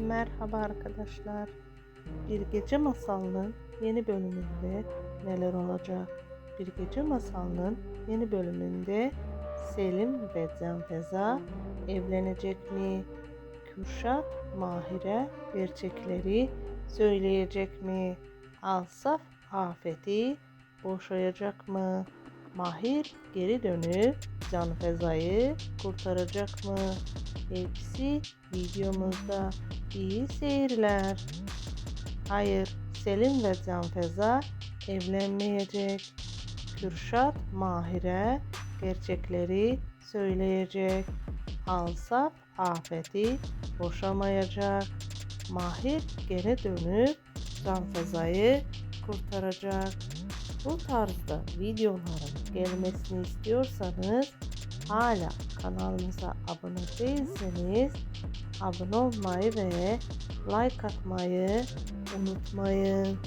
Merhaba arkadaşlar. Bir Gece Masalının yeni bölümünde neler olacak? Bir Gece Masalının yeni bölümünde Selim ve Canfeza evlenecek mi? Kürşat Mahir'e gerçekleri söyleyecek mi? Alsaf Afet'i boşayacak mı? Mahir geri dönüp Canfeza'yı kurtaracak mı? Hepsi videomuzda. İyi seyirler. Hayır, Selim ve Canfeza evlenmeyecek. Kürşat Mahir'e gerçekleri söyleyecek. Alsaf Afet'i boşamayacak. Mahir geri dönüp Canfeza'yı kurtaracak. Bu tarzda videoların gelmesini istiyorsanız hala kanalımıza abone değilseniz abone olmayı ve like atmayı unutmayın.